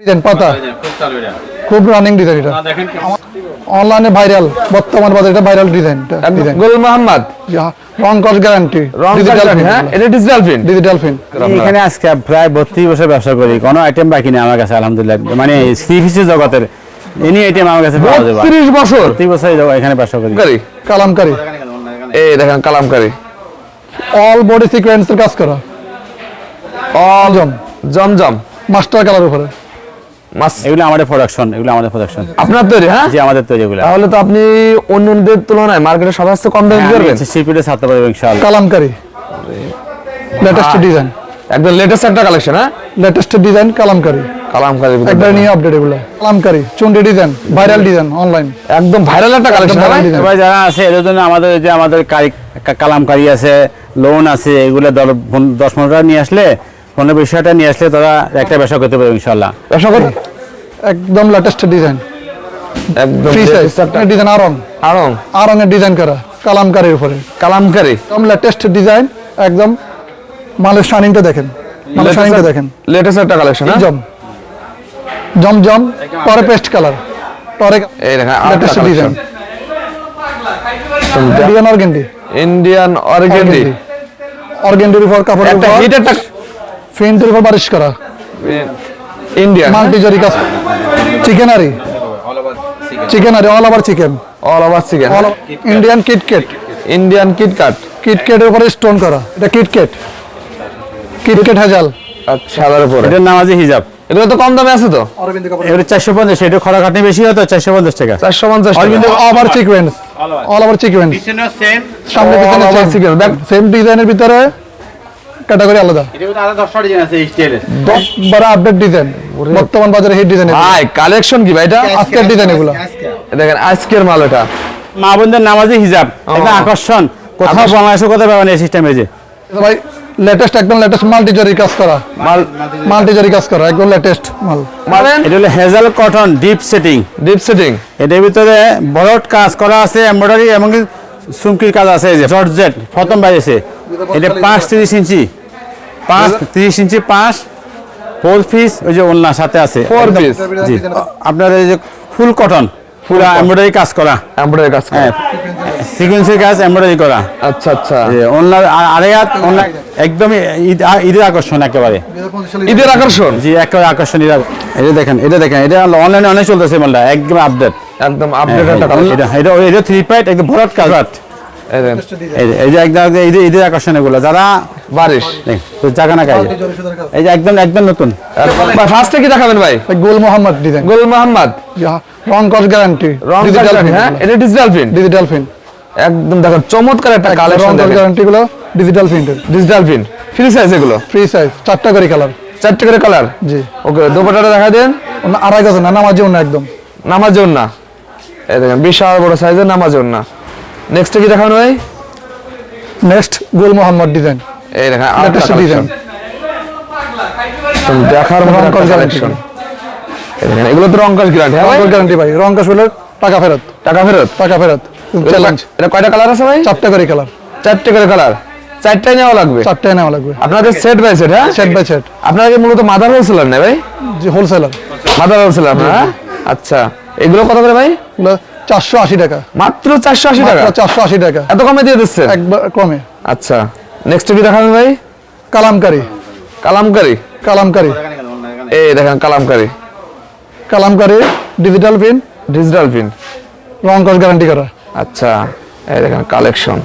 Design পাতা। খুব running design এটা। অনলাইনে ভাইরাল বর্তমান বাজারে এটা viral design design Gul Mohammad. রং কস গ্যারান্টি ডিজিটাল হ্যাঁ এটা ডিজিটাল প্রিন্ট ডিজিটাল ফিন এখানে আজকে প্রায় বত্রিশ বছর ব্যবসা করি কোনো আইটেম বাকি নেই আমার কাছে আলহামদুলিল্লাহ। মানে জগতের এনি আইটেম আমার কাছে পাওয়া যাবে। তিরিশ বছর? প্রতি বছর এখানে ব্যবসা করি। কারি কালামকারি। এই দেখেন কালামকারি। অল বডি সিকোয়েন্সের কাজ করা। অল জম। জমজম মাস্টার কালার উপরে। এগুলো আমাদের প্রোডাকশন এগুলো আমাদের প্রোডাকশন আপনার তৈরি হ্যাঁ? জি আমাদের তৈরি এগুলো। তাহলে তো আপনি অন্যদের তুলনায় মার্কেটে সবার সাথে কম দামে করবেন? শিল্পীটা ছাড়তে পারব ইনশাআল্লাহ। কালামকারি। লেটেস্ট ডিজাইন একদম লেটেস্ট একটা কালেকশন হ্যাঁ? Latest design Kalamkari. কালামকারি একবার নিয়ে আপডেট এগুলো। কালামকারি চুন্ডি ডিজাইন ভাইরাল ডিজাইন অনলাইন একদম ভাইরাল একটা কালেকশন যারা আছে এদের জন্য আমাদের যে আমাদের কালামকারি আছে লোন আছে এগুলো দশ পনেরো টাকা নিয়ে আসলে বিশ টাকা নিয়ে আসলে তারা একটা ব্যবসা করতে পারবে ইনশাল্লাহ ব্যবসা করুন একদম লেটেস্ট ডিজাইন একদম free size design Aarong Aarong Aarong এর ডিজাইন করা কালামকারির উপরে। কালামকারি? একদম লেটেস্ট ডিজাইন একদম মালের শাইনিংটা দেখেন। মালের শাইনিংটা দেখেন। লেটেস্ট একটা কালেকশন হ্যাঁ? জম। জম জম টরে পেস্ট কালার টরে এই দেখেন latest design design organdy Indian organdy অর্গেন্ডির উপর কাপড়ের একটা হিট একটা ফিন্টের উপর বারিশ করা। ইন্ডিয়ান। মাল্টি জরি কাজ chikankari chikankari all over chikan all over chikan Indian KitKat Indian KitKat কিটকেটের উপরে স্টোন করা। এটা কিটকেট কিটকেট হাজাল। আচ্ছা সাদার উপরে। এটার নাম আছে হিজাব। এগুলো তো কম দামে আছে তো? এগুলো চারশো পঞ্চাশ এটা খরা খাটনি বেশি হতো চারশো পঞ্চাশ টাকা। চারশো পঞ্চাশ Arvind over sequence all over sequence সামনে। সেম ডিজাইনের ভিতরে ক্যাটাগরি আলাদা। বড় আপডেট ডিজাইন বর্তমান বাজারে হিট ডিজাইন ভাই কালেকশন কি ভাই এটা? আজকের ডিজাইন এগুলো। দেখেন আজকের মাল এটা। মা বোনদের নামাজি হিজাব। এটা আকর্ষণ। কোথাও বাংলাদেশে কোথাও পাবেন এই সিস্টেমে যে। ভাই লেটেস্ট একদম লেটেস্ট মাল্টি জরি কাজ করা। মাল মাল্টি জরি কাজ করা একদম লেটেস্ট মাল। মালেন এটা হলো হেজাল cotton deep setting deep setting এটার ভিতরে বড়ট কাজ করা আছে এমব্রয়ডারি এবং সুমকির কাজ আছে এই যে জর্জেট প্রথম বাইরেছে এটা পাঁচ তিরিশ ইঞ্চি পাঁচ তিরিশ ইঞ্চি পাঁচ ফোর পিস ওই যে ওন্না সাথে আছে। ফোর পিস জি। আপনার এই যে ফুল কটন ফুল এমব্রয়ডারি কাজ করা। এমব্রয়ডারি কাজ করে। হ্যাঁ সিকুয়েন্সের কাজ এমব্রয়ডারি করা। আচ্ছা আচ্ছা। অনলাইন আড়াই হাত অনলাইন একদমই ঈদের আকর্ষণ একেবারে। ঈদের আকর্ষণ? জি একেবারে আকর্ষণ এটা দেখেন এটা দেখেন এটা অনলাইনে অনেক চলতেছে মালটা একদম আপডেট একদম আপডেট এটা এটা এটা থ্রি পাইট একদম ভরট কাজ। এই দেখেন এই এই যে একদম একদম ঈদের ঈদের আকর্ষণ এগুলো যারা বারিশ। তো জায়গা না কাজ। এই যে একদম একদম নতুন। ভাই ফার্স্টে কি দেখাবেন ভাই? গোল মোহাম্মদ ডিজাইন গোল মোহাম্মদ। রং কস গ্যারান্টি রং ডিজিটাল হ্যাঁ এটা ডিজিটাল প্রিন্ট ডিজিটাল ফিন একদম দেখেন চমৎকার একটা রং কস গ্যারান্টি গুলো digital digital print free size এগুলো? ফ্রি সাইজ চারটা করে কালার চারটে করে কালার জি। ওকে দোপাটাটা দেখা দেন। অন্য আড়াই গজ না নামাজি অন্য একদম। নামাজন না। এই দেখেন বিশাল বড় সাইজের না নেক্সট কি দেখানো ভাই নেক্সট গোল মোহাম্মদ ডিজাইন এই দেখেন লেটেস্ট ডিজাইন দেখার মতো কালেকশন এগুলো তো রংকাশ গ্যারান্টি হ্যাঁ? গ্যারান্টি ভাই রং কস হলে টাকা ফেরত। টাকা ফেরত? টাকা ফেরত চ্যালেঞ্জ এটা কয়টা কালার আছে ভাই? চারটা করে কালার চারটে করে কালার চারটাই নেওয়া লাগবে? চারটায় নেওয়া লাগবে। আপনাদের সেট বাই সেট হ্যাঁ? সেট বাই সেট আপনাদের মূলত মাদার হোলসেলার না ভাই? যে হোলসেলার মাদার হোলসেলার আপনারা? আচ্ছা। এগুলো কত করে ভাই? চারশো আশি টাকা। মাত্র চারশো আশি টাকা? চারশো আশি টাকা। এত কমে দিয়ে দিচ্ছেন? একবার কমে। আচ্ছা। নেক্সট কি দেখাবেন ভাই? কালামকারি। কালামকারি? কালামকারি। এই দেখেন Kalamkari. Kalamkari digital pin digital pin রং কস গ্যারান্টি করা। আচ্ছা। এই দেখেন কালেকশন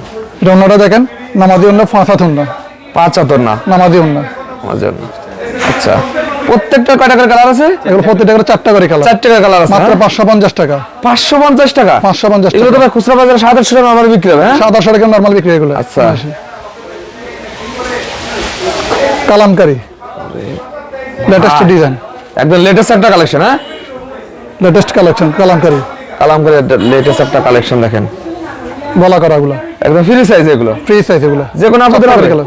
অন্যটা দেখেন নামাজি অন্য পাঁচ হাত অন্য। পাঁচ হাতর না নামাজি অন্য। আমার জন্য আচ্ছা। প্রত্যেকটা কয়টা করে কালার আছে? এগুলো প্রত্যেকটা করে চারটা করে কালার চারটে করে কালার আছে মাত্র হ্যাঁ? পাঁচশো পঞ্চাশ টাকা। পাঁচশো পঞ্চাশ টাকা? পাঁচশো পঞ্চাশ এগুলো তো টাকা। ভাই খুচরা বাজারে সাত আটশো টাকা আমার বিক্রি হবে হ্যাঁ? সাত আটশো টাকা নর্মাল বিক্রি এগুলো। আচ্ছা। কালামকারি। লেটেস্ট ডিজাইন একদম লেটেস্ট একটা কালেকশন হ্যাঁ? Latest collection Kalamkari. Kalamkari latest একটা কালেকশন দেখেন। গলা করা গুলো একদম ফ্রি সাইজ এগুলো। ফ্রি সাইজ এগুলো। যে কোনো আপনাদের কালার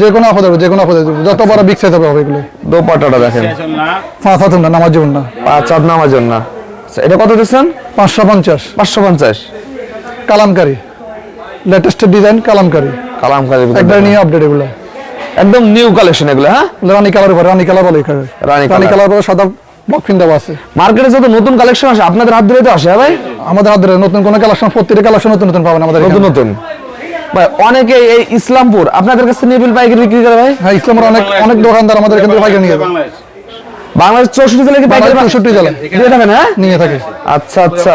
যে কোনো আপদ হবে যে কোনো আপদ যত বড় বিগ সাইজ হবে এগুলো দোপাটাটা দেখেন। পাঁচ হাত অন্য নামাজি অন্য পাঁচ হাত নামার জন্য। আচ্ছা, এটা কত দিচ্ছেন? পাঁচশো পঞ্চাশ। পাঁচশো পঞ্চাশ। Kalamkari. Latest design Kalamkari. Kalamkari একবার নিয়ে আপডেট এগুলো। একদম নিউ কালেকশন এগুলো হ্যাঁ? রানী কালার উপর রানী কালার বলে এখানে। রানী। কালার। উপর সাদা ব্লক দেওয়া আছে। মার্কেটে যত নতুন কালেকশন আসে আপনাদের হাত ধরে তো আসে হ্যাঁ ভাই? আমাদের হাত ধরে নতুন কোনো কালেকশন প্রত্যেকটা কালেকশন নতুন নতুন পাবেন আমাদের নতুন নতুন। অনেকে এই ইসলামপুর আপনাদের কাছে নিবিল পাইকারি বিক্রি করে ভাই? হ্যাঁ ইসলামের অনেক অনেক দোকানদার আমাদের এখান থেকে পাইকারি নিয়ে যাবে। বাংলাদেশ। চৌষট্টি জেলা কি পাইকারি বাংলাদেশ 64 জেলা। দিয়ে থাকেন হ্যাঁ? নিয়ে থাকে। আচ্ছা আচ্ছা।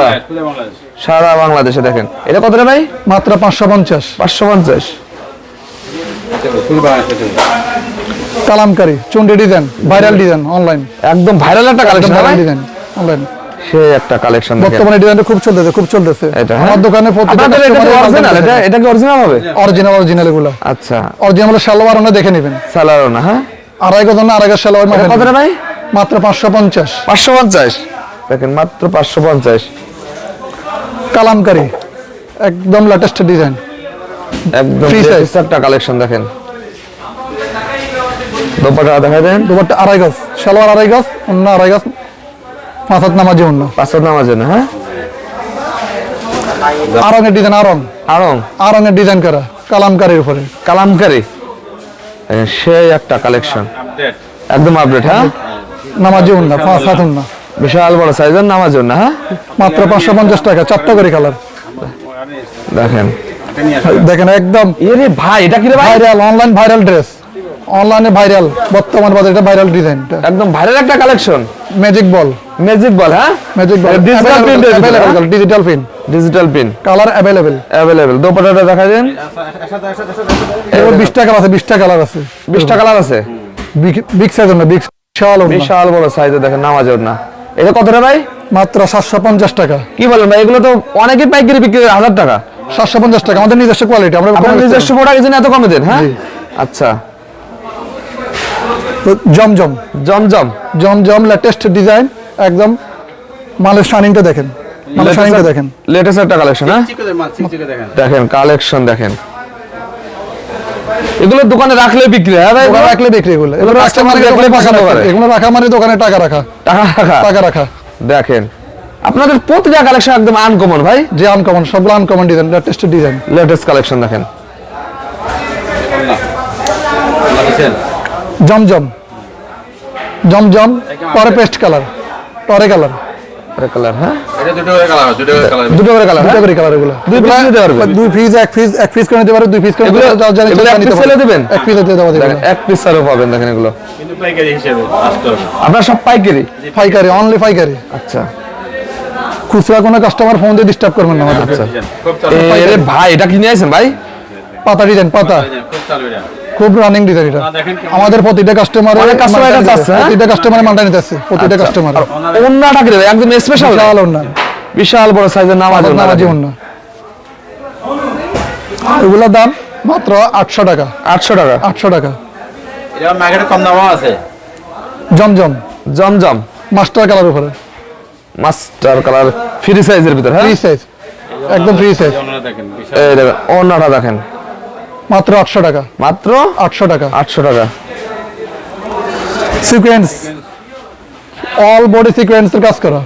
সারা বাংলাদেশে দেখেন। এটা কত ভাই? মাত্র পাঁচশো পঞ্চাশ। পাঁচশো পঞ্চাশ। কালামকারি চুন্ডি ডিজাইন ভাইরাল ডিজাইন অনলাইন একদম ভাইরাল একটা কালেকশন ডিজাইন অনলাইন সে একটা কালেকশন দেখেন বর্তমানে ডিজাইনটা খুব চলতেছে খুব চলতেছে। হ্যাঁ? আমার দোকানে এটা অরিজিনাল এটা এটা কি অরিজিনাল হবে? অরিজিনাল অরিজিনাল এগুলো। আচ্ছা। অরিজিনাল সালোয়ার ওনা দেখে নেবেন। সালারও না হ্যাঁ? আড়াই গজ না আড়াই গজ সালোয়ার মাপেন। কত রে ভাই? মাত্র পাঁচশো পঞ্চাশ। পাঁচশো পঞ্চাশ? দেখেন মাত্র পাঁচশো পঞ্চাশ। কালামকারি। একদম লেটেস্ট ডিজাইন একদম একটা কালেকশন দেখেন। দোপাটা দেখা দেন। দুপাট্টা আড়াই গজ। সালোয়ার আড়াই গজ অন্য আড়াই গজ। পাঁচ হাত নামাজি অন্য। পাঁচশো নামার জন্য হ্যাঁ? আরঙের ডিজাইন আরং আরং আরঙের ডিজাইন করা কালামকারির উপরে। কালামকারি? সেই একটা কালেকশন একদম আপডেট হ্যাঁ? নামাজি উন্না পাঁচ হাত উন্না বিশাল বড় সাইজের নামার জন্য হ্যাঁ? মাত্র পাঁচশো পঞ্চাশ টাকা চারটা করে কালার দেখেন। দেখেন একদম ভাই এটা কি ভাইরাল অনলাইন ভাইরাল ড্রেস অনলাইনে ভাইরাল বর্তমান বাজারে এটা ভাইরাল ডিজাইন একদম ভাইরাল একটা collection magic ball magic ball হ্যাঁ? ম্যাজিক বল এর ভিতরে, হ্যাঁ? Digital pin digital pin colour available available দোপাটাটা দেখা দেন। এবার বিশটা কালার আছে বিশটা কালার আছে। বিশটা কালার আছে? বিগ সাইজ না বিগ বিশাল। বিশাল বড় সাইজে দেখেন নামাজের না। এটা কত রে ভাই? মাত্র সাতশো পঞ্চাশ টাকা। কি বলেন ভাই এগুলো তো অনেকেই পাইকারি বিক্রি করে হাজার টাকা। সাতশো পঞ্চাশ টাকা আমাদের নিজস্ব কোয়ালিটি আমরা নিজস্ব প্রোডাক্ট এত কমে দেন হ্যাঁ? আচ্ছা। জমজম। জমজম। জমজম লেটেস্ট ডিজাইন একদম মালের শাইনিংটা দেখেন। মালের শাইনিংটা দেখেন। লেটেস্ট একটা কালেকশন হ্যাঁ? দেখেন। কালেকশন দেখেন। এগুলো দোকানে রাখলে বিক্রি হয় হ্যাঁ ভাই? দোকানে রাখলে বিক্রি এগুলো। এগুলো রাখলে মানে দোকানে টাকা পছন্দ করে। এগুলো রাখা মানে দোকানে টাকা রাখা। টাকা রাখা। টাকা রাখা। দেখেন আপনাদের প্রতিটা কালেকশন একদম আনকমন ভাই? যে আনকমন সবগুলো uncommon design latest design latest collection দেখেন। জমজম। জমজম টরে পেস্ট কালার টরে কালার। কালার হ্যাঁ? এটা দুটো করে কালার দুটো করে কালার। দুটো করে কালার দুটো করে কালার এগুলো। দুই piece নিতে পারবে? দুই পিস এক পিস এক পিস করে নিতে পারবে দুই পিস করে এগুলো- এক নিতে পারবে। দিবেন? এক পিস দিতে এক পিস পাবেন দেখেন এগুলো। কিন্তু পাইকারি হিসেবে আপনার সব পাইকারি? ফাইকারি অনলি ফাইকারি আচ্ছা। খুচরা কোনো কাস্টমার ফোন দিয়ে ডিস্টার্ব করবেন না আমাদের। আচ্ছা। ভাই এটা কিনে আছেন ভাই? পাতা ডিজাইন পাতা। খুব চালু এটা। খুব রানিং ডিজাইন এটা। না, দেখেন কেমন- আমাদের প্রতিটা কাস্টমার কাছে আছে, হ্যাঁ? প্রতিটা কাস্টমার মালটা নিতে আসছে প্রতিটা। কাস্টমার অন্যটা কি একদম স্পেশাল বিশাল ওন্না বিশাল বড় সাইজের নামাজ নামাজি ওন্না এগুলোর দাম মাত্র আটশো টাকা। আটশো টাকা? আটশো টাকা। এটা মার্কেটে কম দামও আছে। জমজম। জমজম? মাস্টার কালার উপরে। মাস্টার কালার ফ্রি সাইজের ভিতর হ্যাঁ? ফ্রি সাইজ একদম ফ্রি সাইজ আপনারা দেখেন বিশাল। এই দেখেন অন্যটা দেখেন। মাত্র আটশো টাকা। মাত্র আটশো টাকা। আটশো টাকা। সিকোয়েন্স অল বডি সিকোয়েন্সের কাজ করা।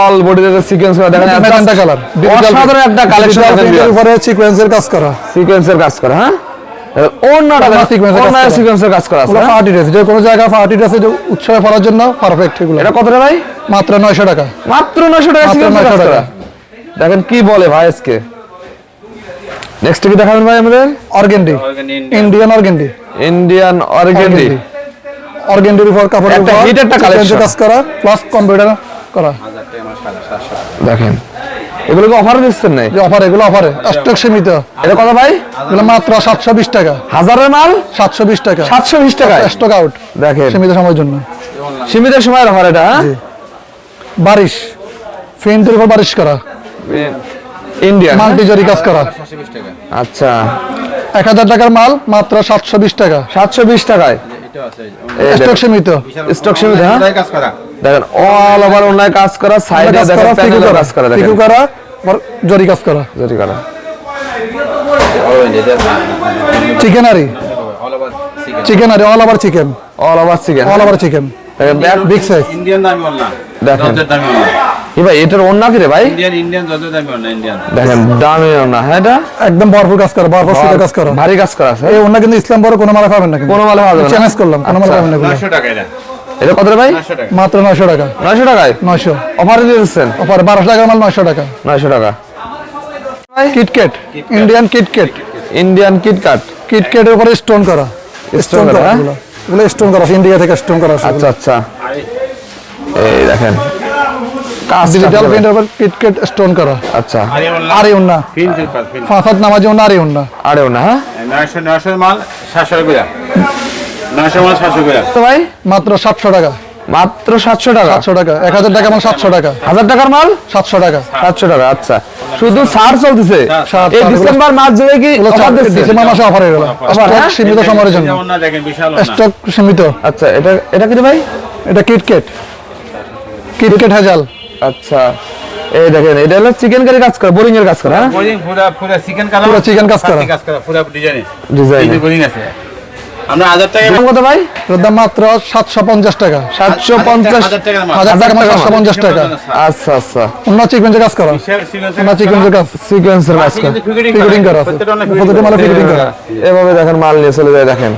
অল বডিতে সিকোয়েন্স করা দেখেন ম্যাজেন্টা কালার অসাধারণ একটা কালেকশন উপরে সিকোয়েন্সের কাজ করা। সিকোয়েন্সের কাজ করা হ্যাঁ? অন্যটা কাজ করা। সিকোয়েন্সের কাজ করা আছে? পার্টি ড্রেস যে কোনো জায়গায় পার্টি ড্রেসে উৎসবে পরার জন্য পারফেক্ট এগুলো। এটা কত ভাই? মাত্র নয়শো টাকা। মাত্র নয়শো টাকা সিকোয়েন্সের কাজ করা। দেখেন কি বলে ভাই আজকে। নেক্সট কি দেখাবেন ভাই আমাদের? Organdy. Indian organdy. Indian organdy. অর্গেন্ডির উপর কাপড়ের একটা উপর একটা sequence কাজ করা প্লাস কম্পিউটার করা। টাকা দেখেন এগুলোকে অফার দিচ্ছেন নাই? যে অফার এগুলো অফারে স্টক সীমিত। এটা কত ভাই? এগুলো মাত্র সাতশো বিশ টাকা। হাজারের মাল? সাতশো বিশ টাকা। সাতশো বিশ টাকায়? স্টক আউট দেখেন। সীমিত সময়ের জন্য। সীমিত সময়ের অফার এটা হ্যাঁ? বারিশ। ফেন্টের উপর বারিশ করা। ইন্ডিয়া মাল্টি জরি কাজ করা। সাতশো বিশ টাকা। আচ্ছা। এক হাজার টাকার মাল মাত্র সাতশো বিশ টাকা। সাতশো বিশ টাকায়? স্টক সীমিত। সীমিত, হ্যাঁ? ওটাই কাজ করা। দেখেন অল ওভার অনলাইন কাজ করা সাইডে কাজ দেখেন করা ফিকু প্যানেলে করা। কাজ করা দেখেন। করা জরি কাজ করা। Zari chikankari. Chikankari all over chikan all over chikan all over chikan দেখেন ব্যাক বিগ সাইজ ইন্ডিয়ান দামি বল না। দেখেন। জর্জের দামি বল না কি ভাই এটার অন্য কি রে ভাই? ইন্ডিয়ান ইন্ডিয়ান জর্জের দামি বল ইন্ডিয়ান দেখেন দামি না হ্যাঁ এটা? একদম ভরপুর কাজ করা ভরপুর সুতা কাজ করা। ভারী কাজ করা আছে। এই অন্য কিন্তু ইসলাম বড় কোনো মালা পাবেন না কিন্তু। কোনো মালে পাওয়া না। চ্যালেঞ্জ করলাম কোনো মালা আচ্ছা। পাবেন না টাকা এটা। এটা কত রে ভাই? মাত্র নয়শো টাকা। নয়শো টাকায়? নয়শো। অফারে দিয়ে অফার বারোশো টাকার মাল নয়শো টাকা। নয়শো টাকা। KitKat Indian KitKat Indian KitKat কিটকেটের উপরে স্টোন করা। স্টোন করা, হ্যাঁ? এগুলো। স্টোন করা ইন্ডিয়া থেকে স্টোন করা আচ্ছা আচ্ছা। এই দেখেন। ডিজিটাল কাজ উপর কিটকেট স্টোন করা। আচ্ছা। আরে উন্না ফিন সিম্পল ফিন ফাঁসাদ উন্না আরে উন্না হ্যাঁ? নয়শো নয়শো মাল সাতশো করে নয়শো মাল সাতশো করে তো ভাই মাত্র সাতশো টাকা। মাত্র সাতশো টাকা? সাতশো টাকা। এক হাজার টাকা মাল সাতশো টাকা। হাজার টাকার মাল? সাতশো টাকা। সাতশো টাকা আচ্ছা। শুধু সার চলতেছে? এই ডিসেম্বর মাস জুড়ে কি এগুলো দিচ্ছে? ডিসেম্বর মাসে অফার হয়ে গেল স্টক হ্যাঁ? সীমিত সময়ের জন্য। স্টক সীমিত। আচ্ছা এটা এটা কি ভাই? এটা কিটকেট কিটকেট হাজাল? আচ্ছা। এই দেখেন এটা হলো চিকেন কারি কাজ করে বোরিং এর কাজ করা হ্যাঁ? বোরিং পুরা পুরা চিকেন কালার পুরো chicken কাজ করা। কাজ করা পুরা ডিজাইনে ডিজাইন এই বোরিং আছে। আমরা হাজার টাকা দাম কত ভাই? মাত্র সাতশো পঞ্চাশ টাকা। সাতশো পঞ্চাশ হাজার টাকার মাল হাজার টাকা মাল টাকা আচ্ছা আচ্ছা। অন্য চিকবেঞ্চের কাজ করা। অন্য কাজ সিকোয়েন্সের কাজ করে। ফিগরিং করা আছে। মালে ফিগরিং করা। এভাবে দেখেন মাল নিয়ে চলে যায় দেখেন।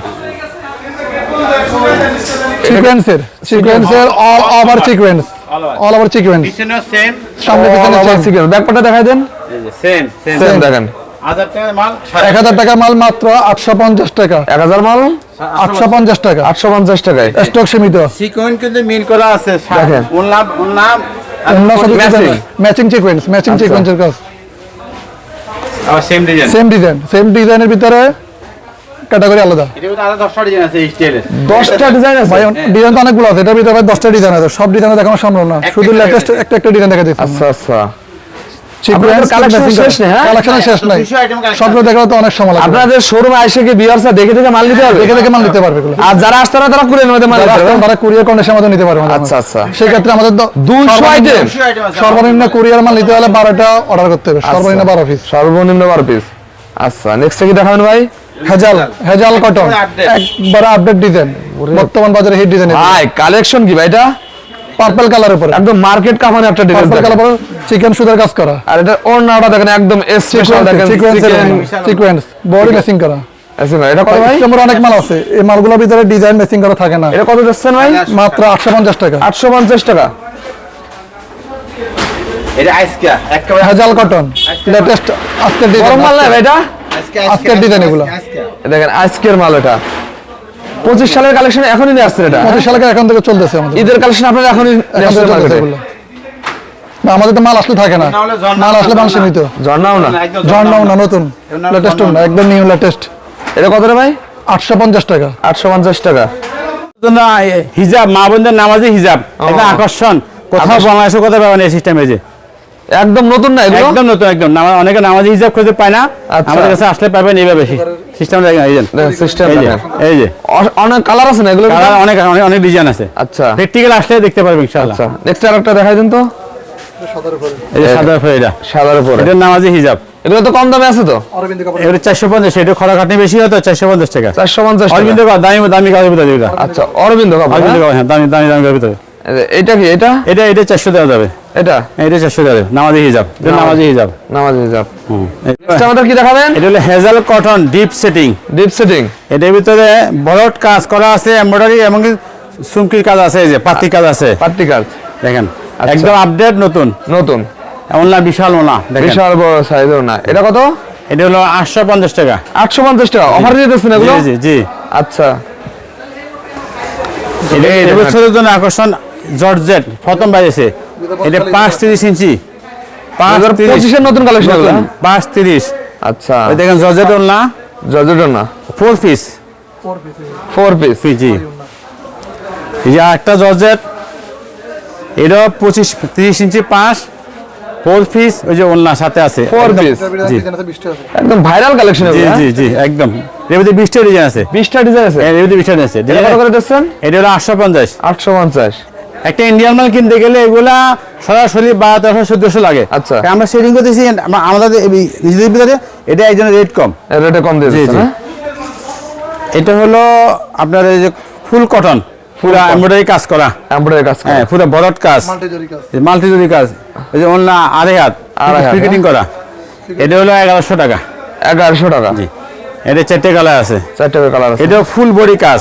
সিকোয়েন্সের সিকোয়েন্সের all over sequence all over sequence পিছনে সেম সামনে পিছনে same। সিকোয়েন্স ব্যাকপাটা দেখাই দেন। সেম সেম সেম দেখেন। হাজার টাকার মাল এক হাজার টাকা। মাল মাত্র আটশো পঞ্চাশ টাকা। এক হাজার মাল? আটশো পঞ্চাশ টাকা। আটশো পঞ্চাশ টাকায়। স্টক সীমিত। সিকোয়েন্স কিন্তু মিল করা আছে দেখেন। উনলাম উনলাম অন্য matching। Matching sequence matching. সিকোয়েন্সের কাজ। আবার same design same design same ডিজাইনের ভিতরে ক্যাটাগরি আলাদা। এটা দশটা ডিজাইন আছে দশটা ডিজাইন আছে। ভাই ডিজাইন তো অনেকগুলো আছে এটার ভিতরে দশটা ডিজাইন আছে। সব ডিজাইন দেখানো সম্ভব না। শুধু লেটেস্ট একটা একটা ডিজাইন দেখা দিচ্ছি আচ্ছা আচ্ছা। হ্যাঁ? কালেকশন শেষ নাই। দুশো item collection সবগুলো দেখানো তো অনেক সময় লাগবে। আপনাদের শোরুমে এসে কি বিয়ারসা দেখে দেখে মাল নিতে হবে দেখে দেখে মাল নিতে পারবে আর যারা আসতে তারা কুরিয়ার মধ্যে মাল নিতে তারা কুরিয়ার কন্ডিশন মতো নিতে পারবে। আচ্ছা আচ্ছা। সেই ক্ষেত্রে আমাদের 200 সর্বনিম্ন- কুরিয়ার মাল নিতে হলে অর্ডার করতে হবে। আচ্ছা। সর্বনিম্ন বারো পিস সর্বনিম্ন বার পিস আচ্ছা নেক্সট কি দেখাবেন ভাই? হেজাল হেজাল। কটন। একবার আপডেট ডিজাইন বর্তমান বাজারে হিট ডিজাইন ভাই কালেকশন কি ভাই এটা? পার্পল কালার উপরে। একদম মার্কেট কামানে একটা ডিজাইন পার্পল কালার উপরে চিকেন সুতার কাজ করা। আর এটা ওড়নাটা দেখেন একদম স্পেশাল দেখেন সিকোয়েন্স সিকোয়েন্স বডি মেসিং করা। এটা কত ভাই? কাস্টমার অনেক মাল আছে। এই মালগুলোর ভিতরে ডিজাইন মেসিং করা থাকে না। এটা কত দিচ্ছেন ভাই? মাত্র আটশো পঞ্চাশ টাকা। আটশো পঞ্চাশ টাকা। এটা আইসকা একেবারে হেজাল কটন লেটেস্ট গরম মাল এটা? আজকের design এগুলো। দেখেন আজকের মাল এটা। পঁচিশ সালের কালেকশন এখনই নিয়ে আসছেন এটা। পঁচিশ সালে এখন থেকে চলতেছে আমাদের। ঈদের কালেকশন আপনারা এখনই আমাদের তো মাল আসলে থাকে না। না হলে ঝর্ণা মাল আসলে। মাল সীমিত। ঝর্ণাও না? ঝর্ণাও না নতুন। লেটেস্ট না। একদম নিউ লেটেস্ট এটা কত রে ভাই? আটশো পঞ্চাশ টাকা। আটশো পঞ্চাশ টাকা। হিজাব মা বোনদের নামাজি হিজাব। এটা আকর্ষণ। কোথাও আকর্ষণ। বাংলাদেশে কোথাও পাবেন এই সিস্টেমে যে। একদম নতুন না এগুলো? একদম নতুন একদম। অনেকে নামাজি হিজাব খুঁজে পায় না। আচ্ছা। আমাদের কাছে আসলে পাবেন এইভাবে সিস্টেম এই যে। সিস্টেম এই যে এই যে অনেক কালার আছে না এগুলো কালার অনেক অনেক অনেক ডিজাইন আছে। আচ্ছা। প্র্যাকটিক্যাল আসলে দেখতে পারবেন ইনশাআল্লাহ। আচ্ছা। নেক্সট আরেকটা দেখাই দিন তো। এই যে এটা। সাদার উপরে। এটার নামাজি হিজাব এগুলো তো কম দামে আছে তো? অরবিন্দ কাপড় এটা চারশো পঞ্চাশ এটা খরা খাটনি বেশি হতো চারশো পঞ্চাশ টাকা। চারশো পঞ্চাশ অরবিন্দ টাকা দামি দামি ভিতরে এটা আচ্ছা অরবিন্দ কাপড় অরবিন্দ হ্যাঁ? হ্যাঁ দামি দামি দামি কাগজ ভিতরে। এটা কি এটা? এটা এটা চারশো দেওয়া যাবে। এটা? এটা চারশো দেওয়া যাবে নামাজি হিজাব। এটা নামাজি হিজাব। নামাজ হিজাব। হুম। নেক্সট আমাদের কি দেখাবেন? এটা হলো হেজাল cotton deep setting. Deep setting. এটার ভিতরে বড়ট কাজ করা আছে এমব্রয়ডারি এবং সুমকির কাজ আছে এই যে পাতি কাজ আছে। পাট্টি কাজ। দেখেন আচ্ছা। একদম আপডেট নতুন। নতুন। ওনা বিশাল ওনা দেখেন। বিশাল বড় সাইজের না। এটা কত? এটা হলো আটশো পঞ্চাশ টাকা। আটশো পঞ্চাশ টাকা। অফার দিয়ে দিচ্ছেন এগুলো? জি জি আচ্ছা। এটা। এবছরের জন্য আকর্ষণ জর্জেট। প্রথম বাজেছে এটা পাঁচ তিরিশ ইঞ্চি। পাঁচ হাজার তিরিশ। পঁচিশের নতুন কালেকশন হ্যাঁ? পাঁচ তিরিশ। আচ্ছা। ওই দেখেন জর্জেট ওনা জর্জেটের না ফোর পিস ফোর পিস জি এই যে একটা জর্জেট। এটা পঁচিশ তিরিশ ইঞ্চি পাঁচ। ফোর পিস ওই যে ওন্না সাথে আছে। ফোর পিস জি। একদম ভাইরাল কালেকশন জি জি জি একদম। এর মধ্যে বিশটা ডিজাইন আছে। বিশটা ডিজাইন আছে? এর মধ্যে বিশটা ডিজাইন আছে। এটা কত করে দিচ্ছেন? এটা হলো আটশো পঞ্চাশ। আটশো পঞ্চাশ। একটা ইন্ডিয়ান মাল কিনতে গেলে এগুলা সরাসরি বারো তেরোশো চোদ্দশো লাগে। আচ্ছা। আমরা সেটিং করতেছি আমাদের নিজেদের ভিতরে এটা একজন রেট কম। রেটে কম দিয়ে জি, দিচ্ছেন জি। হ্যাঁ? এটা হলো আপনার এই যে ফুল কটন পুরা। এমব্রয়ডারি কাজ করা। এমব্রয়ডারি কাজ হ্যাঁ পুরো বড়ট কাজ। মাল্টিজুরি কাজ। এই যে অন্য আড়াই হাত আড়াই হাত, ক্রিকেটিং করা। এটা হলো এগারোশো টাকা। এগারোশো টাকা। জি। এটা চারটে কালার আছে। চারটে কালার আছে। এটা ফুল বডি কাজ।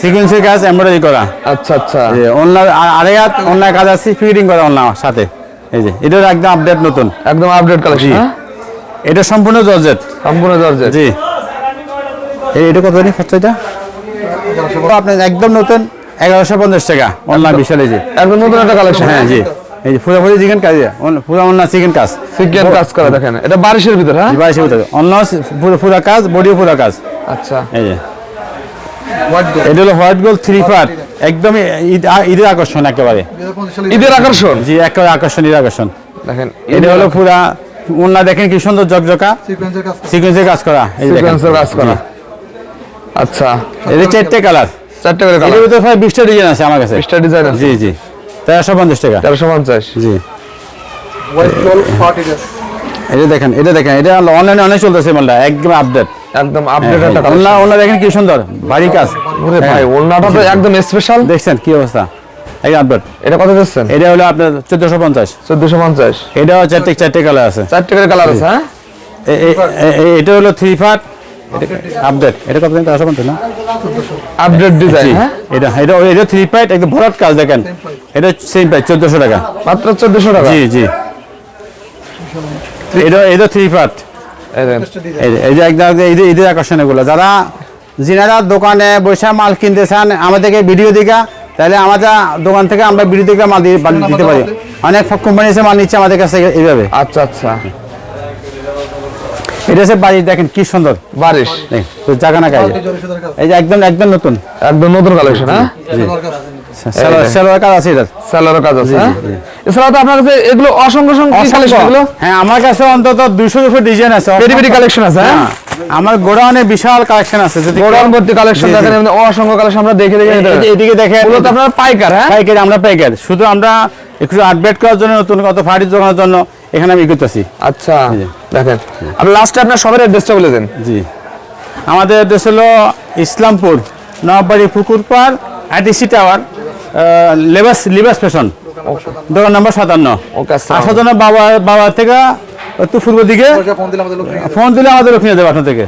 সিকুয়েন্সের কাজ এমব্রয়ডারি করা। আচ্ছা আচ্ছা। যে অনলাইন আড়াই হাত অনলাইন কাজ আছে ফিটিং করা অনলাইন সাথে। এই যে এটার একদম আপডেট নতুন। একদম আপডেট কালেকশন। হ্যাঁ? এটা সম্পূর্ণ জর্জেট। সম্পূর্ণ জর্জেট। জি। এটা কত জানি খরচা এটা? আপনার একদম নতুন এগারোশো পঞ্চাশ টাকা অনলাইন বিশালে জি একদম নতুন একটা কালেকশন হ্যাঁ জি। এই যে পুরোপুরি চিকেন কাজ পুরো অন্য চিকেন কাজ। সিকিয়ান কাজ করা দেখেন। এটা বারিশের ভিতর হ্যাঁ? বাইশে ভিতরে। অন্য পুরো পুরো কাজ বডিও পুরো কাজ। আচ্ছা। এই যে। এটা হলো হোয়াইট গোল্ড থ্রি পার্ট একদম ঈদ ঈদের আকর্ষণ একেবারে। ঈদের আকর্ষণ? জি একেবারে আকর্ষণ ঈদের আকর্ষণ। দেখেন এটা হলো পুরা ওনা দেখেন কি সুন্দর জকজকা। সিকোয়েন্সের কাজ করা। সিকোয়েন্সের কাজ করা। আচ্ছা। এটা চারটে কালার। চারটে করে এর ভিতরে প্রায় বিশটা ডিজাইন আছে আমার কাছে। বিশটা ডিজাইন আছে। জি জি। তেরোশো পঞ্চাশ টাকা। তেরোশো পঞ্চাশ। জি। এটা দেখেন এটা দেখেন। এটা অনলাইনে অনেক চলতেছে মালটা। একদম আপডেট একদম আপডেট একটা অনলাইন অনলাইন দেখেন কি সুন্দর। ভারী কাজ। ওরে ভাই হ্যাঁ। ওলনাটা তো একদম স্পেশাল দেখছেন কি অবস্থা? এই আপডেট এটা কত দিচ্ছেন? এটা হলো আপনার চোদ্দশো পঞ্চাশ। চোদ্দশো পঞ্চাশ। এটাও চারটে চারটে কালার আছে। চারটে করে কালার আছে হ্যাঁ? এটা হলো থ্রি পার্ট আপডেট এটা কত দিন? পঞ্চাশ না? আপডেট ডিজাইন হ্যাঁ? এটা এটা এটা থ্রি পার্ট একদম ভরাট কাজ দেখেন। এটা সেম প্রাইস চোদ্দশো টাকা। মাত্র চোদ্দশো টাকা? জি জি। এটা এটা থ্রি পার্ট এই যে- একদম ঈদের আকর্ষণ এগুলো। যারা যিনারা দোকানে বসে মাল কিনতে চান আমাদেরকে ভিডিও দিকা তাহলে আমাদের দোকান থেকে আমরা ভিডিও দিকে মাল দিতে পারি। অনেক কোম্পানি এসে মাল নিচ্ছে আমাদের কাছে এইভাবে। আচ্ছা আচ্ছা। এটা হচ্ছে বাড়ি দেখেন কি সুন্দর। বারিশ তো জায়গা না কাজ। এই যে একদম একদম নতুন। একদম নতুন কালেকশন হ্যাঁ? সেলোয়ার সেলোয়ার কাজ আছে। এটা স্যালারও কাজ আছে হ্যাঁ? এছাড়াও তো আপনার কাছে এগুলো অসংখ্য কালেকশন এগুলো। হ্যাঁ আমার কাছে অন্তত দুইশো দুশো ডিজাইন আছে। পেরি কালেকশন আছে হ্যাঁ? হ্যাঁ, আমার গোডাউনে বিশাল কালেকশন আছে যদি গোডাউন ভর্তি কালেকশন। দেখেন অসংখ্য কালেকশন আমরা দেখে দেখে নিতে এই পারি। যে এদিকে দেখেন। মূলত আপনার পাইকার হ্যাঁ? পাইকারি আমরা পাইকারি। শুধু আমরা একটু আপডেট করার জন্য নতুন কত ফাড়ি জোগানোর জন্য এখানে আমি করতেছি। আচ্ছা দেখেন। আর লাস্টে আপনার সবার অ্যাড্রেসটা বলে দেন। জি। আমাদের দেশ হলো Islampur Nababari Pukurpar ITC tower Lebas Libas fashion দোকান নাম্বার সাতান্ন। ওকে আসার জন্য বাবা বাবা থেকে একটু পূর্ব দিকে ফোন দিলে আমাদের লোক ফোন দিলে আমাদের ওখানে যাবে আপনার থেকে।